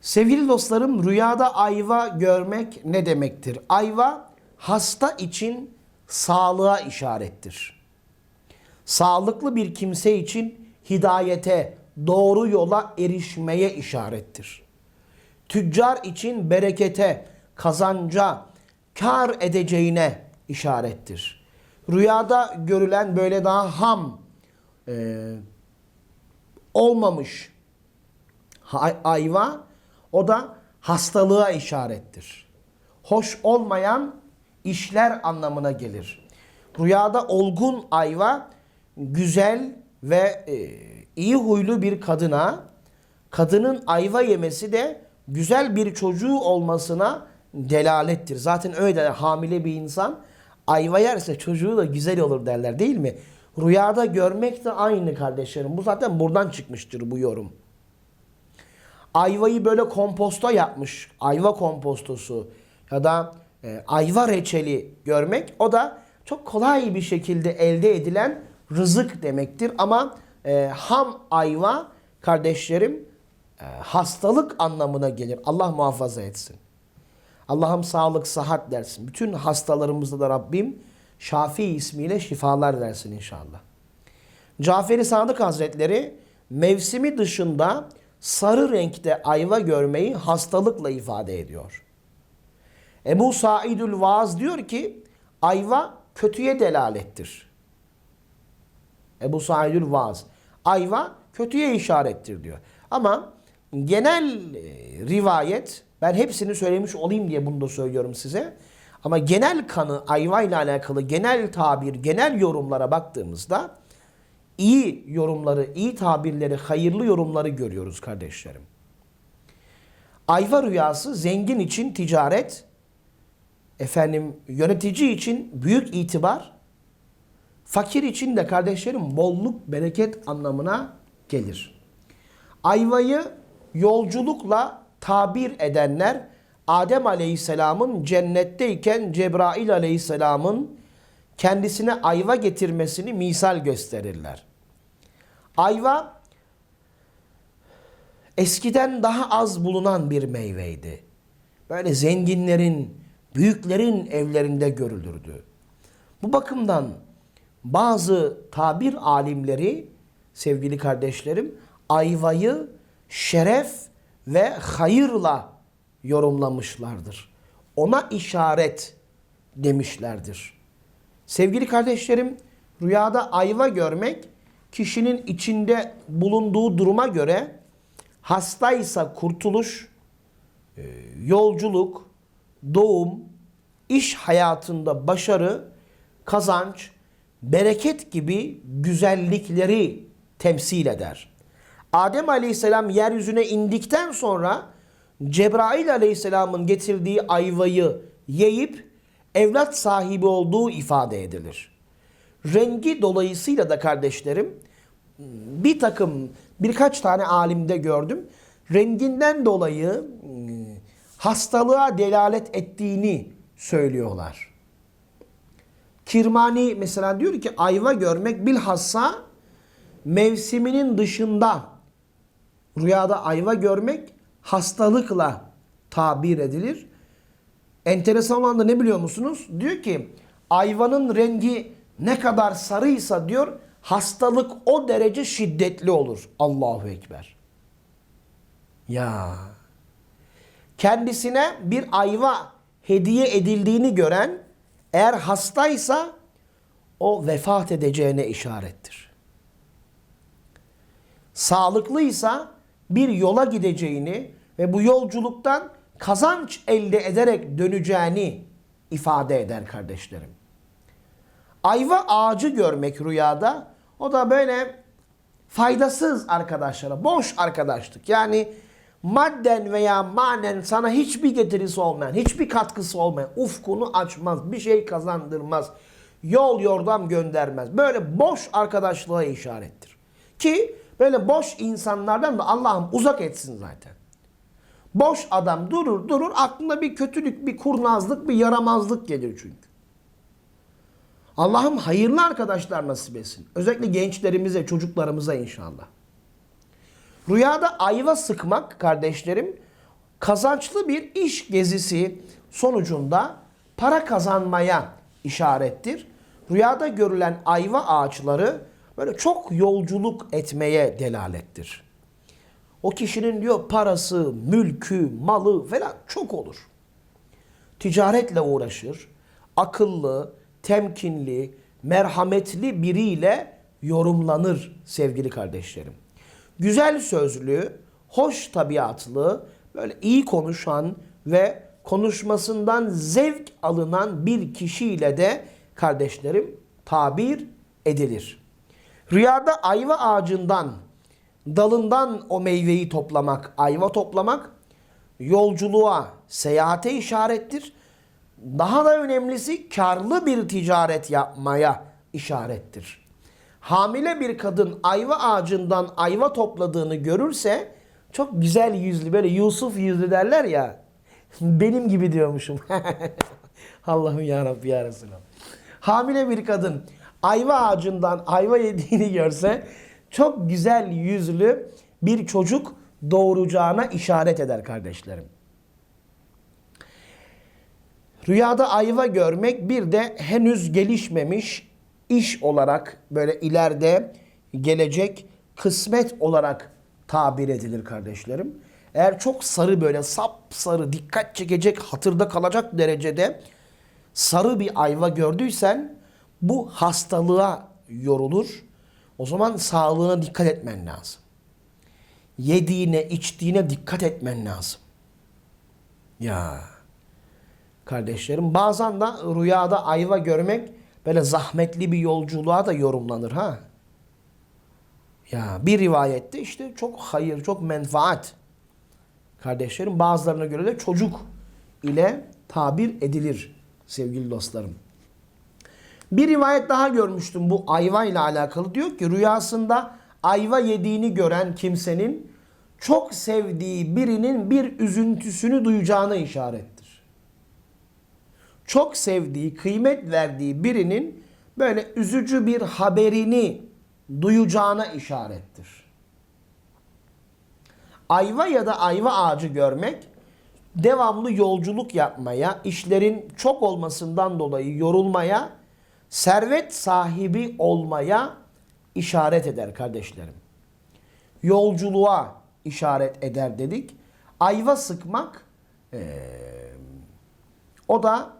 Sevgili dostlarım rüyada ayva görmek ne demektir? Ayva hasta için sağlığa işarettir. Sağlıklı bir kimse için hidayete, doğru yola erişmeye işarettir. Tüccar için berekete, kazanca, kar edeceğine işarettir. Rüyada görülen böyle daha ham, e, olmamış ayva o da hastalığa işarettir. Hoş olmayan işler anlamına gelir. Rüyada olgun ayva güzel ve e, iyi huylu bir kadına, kadının ayva yemesi de güzel bir çocuğu olmasına delalettir. Zaten öyle derler, hamile bir insan ayva yerse çocuğu da güzel olur derler değil mi? Rüyada görmek de aynı kardeşlerim. Bu zaten buradan çıkmıştır bu yorum. Ayvayı böyle komposta yapmış. Ayva kompostosu ya da e, ayva reçeli görmek o da çok kolay bir şekilde elde edilen rızık demektir. Ama e, ham ayva kardeşlerim e, hastalık anlamına gelir. Allah muhafaza etsin. Allah'ım sağlık, sıhhat dersin. Bütün hastalarımızda da Rabbim Şafi ismiyle şifalar versin inşallah. Cafer-i Sadık Hazretleri mevsimi dışında sarı renkte ayva görmeyi hastalıkla ifade ediyor. Ebu Saidül Vaaz diyor ki ayva kötüye delalettir. Ebu Saidül Vaaz ayva kötüye işarettir diyor. Ama genel e, rivayet ben hepsini söylemiş olayım diye bunu da söylüyorum size. Ama genel kanı ayva ile alakalı genel tabir, genel yorumlara baktığımızda iyi yorumları, iyi tabirleri, hayırlı yorumları görüyoruz kardeşlerim. Ayva rüyası zengin için ticaret, efendim yönetici için büyük itibar, fakir için de kardeşlerim bolluk, bereket anlamına gelir. Ayvayı yolculukla tabir edenler Adem Aleyhisselam'ın cennetteyken Cebrail Aleyhisselam'ın kendisine ayva getirmesini misal gösterirler. Ayva eskiden daha az bulunan bir meyveydi. Böyle zenginlerin, büyüklerin evlerinde görülürdü. Bu bakımdan bazı tabir alimleri sevgili kardeşlerim ayvayı şeref ve hayırla yorumlamışlardır. Ona işaret demişlerdir. Sevgili kardeşlerim, rüyada ayva görmek kişinin içinde bulunduğu duruma göre hastaysa kurtuluş, e, yolculuk, doğum, iş hayatında başarı, kazanç, bereket gibi güzellikleri temsil eder. Adem Aleyhisselam yeryüzüne indikten sonra Cebrail Aleyhisselam'ın getirdiği ayvayı yiyip evlat sahibi olduğu ifade edilir. Rengi dolayısıyla da kardeşlerim bir takım birkaç tane alimde gördüm. Renginden dolayı hmm, hastalığa delalet ettiğini söylüyorlar. Kirmani mesela diyor ki ayva görmek bilhassa mevsiminin dışında rüyada ayva görmek hastalıkla tabir edilir. Enteresan olan da ne biliyor musunuz? Diyor ki ayvanın rengi ne kadar sarıysa diyor hastalık o derece şiddetli olur. Allahu Ekber. Ya. Kendisine bir ayva hediye edildiğini gören eğer hastaysa o vefat edeceğine işarettir. Sağlıklıysa bir yola gideceğini ve bu yolculuktan kazanç elde ederek döneceğini ifade eder kardeşlerim. Ayva ağacı görmek rüyada o da böyle faydasız arkadaşlara, boş arkadaşlık. Yani madden veya manen sana hiçbir getirisi olmayan, hiçbir katkısı olmayan, ufkunu açmaz, bir şey kazandırmaz, yol yordam göndermez. Böyle boş arkadaşlığa işarettir. Ki böyle boş insanlardan da Allah'ım uzak etsin zaten. Boş adam durur durur aklına bir kötülük, bir kurnazlık, bir yaramazlık gelir çünkü. Allah'ım hayırlı arkadaşlar nasip etsin. Özellikle gençlerimize, çocuklarımıza inşallah. Rüyada ayva sıkmak kardeşlerim kazançlı bir iş gezisi sonucunda para kazanmaya işarettir. Rüyada görülen ayva ağaçları böyle çok yolculuk etmeye delalettir. O kişinin diyor parası, mülkü, malı falan çok olur. Ticaretle uğraşır. Akıllı, temkinli, merhametli biriyle yorumlanır sevgili kardeşlerim. Güzel sözlü, hoş tabiatlı, böyle iyi konuşan ve konuşmasından zevk alınan bir kişiyle de kardeşlerim tabir edilir. Rüyada ayva ağacından, dalından o meyveyi toplamak, ayva toplamak yolculuğa, seyahate işarettir. Daha da önemlisi karlı bir ticaret yapmaya işarettir. Hamile bir kadın ayva ağacından ayva topladığını görürse çok güzel yüzlü böyle Yusuf yüzlü derler ya. Benim gibi diyormuşum. Allah'ım ya Rabbi ya. Hamile bir kadın ayva ağacından ayva yediğini görse çok güzel yüzlü bir çocuk doğuracağına işaret eder kardeşlerim. Rüyada ayva görmek bir de henüz gelişmemiş iş olarak böyle ileride gelecek kısmet olarak tabir edilir kardeşlerim. Eğer çok sarı böyle sap sarı dikkat çekecek hatırda kalacak derecede sarı bir ayva gördüysen bu hastalığa yorulur. O zaman sağlığına dikkat etmen lazım. Yediğine, içtiğine dikkat etmen lazım. Ya kardeşlerim bazen de rüyada ayva görmek böyle zahmetli bir yolculuğa da yorumlanır ha. Ya bir rivayette işte çok hayır, çok menfaat. Kardeşlerim bazılarına göre de çocuk ile tabir edilir sevgili dostlarım. Bir rivayet daha görmüştüm bu ayva ile alakalı. Diyor ki rüyasında ayva yediğini gören kimsenin çok sevdiği birinin bir üzüntüsünü duyacağına işarettir. Çok sevdiği, kıymet verdiği birinin böyle üzücü bir haberini duyacağına işarettir. Ayva ya da ayva ağacı görmek devamlı yolculuk yapmaya, işlerin çok olmasından dolayı yorulmaya, servet sahibi olmaya işaret eder kardeşlerim. Yolculuğa işaret eder dedik. Ayva sıkmak eee, o da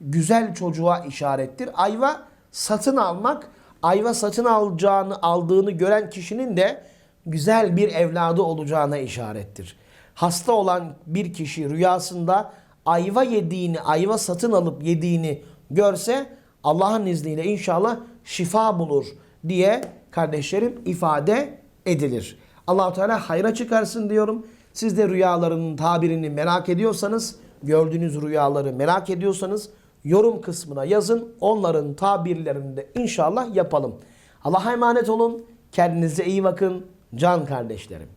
güzel çocuğa işarettir. Ayva satın almak, ayva satın alacağını aldığını gören kişinin de güzel bir evladı olacağına işarettir. Hasta olan bir kişi rüyasında ayva yediğini, ayva satın alıp yediğini görse Allah'ın izniyle inşallah şifa bulur diye kardeşlerim ifade edilir. Allahu Teala hayra çıkarsın diyorum. Siz de rüyalarının tabirini merak ediyorsanız, gördüğünüz rüyaları merak ediyorsanız yorum kısmına yazın. Onların tabirlerini de inşallah yapalım. Allah'a emanet olun. Kendinize iyi bakın can kardeşlerim.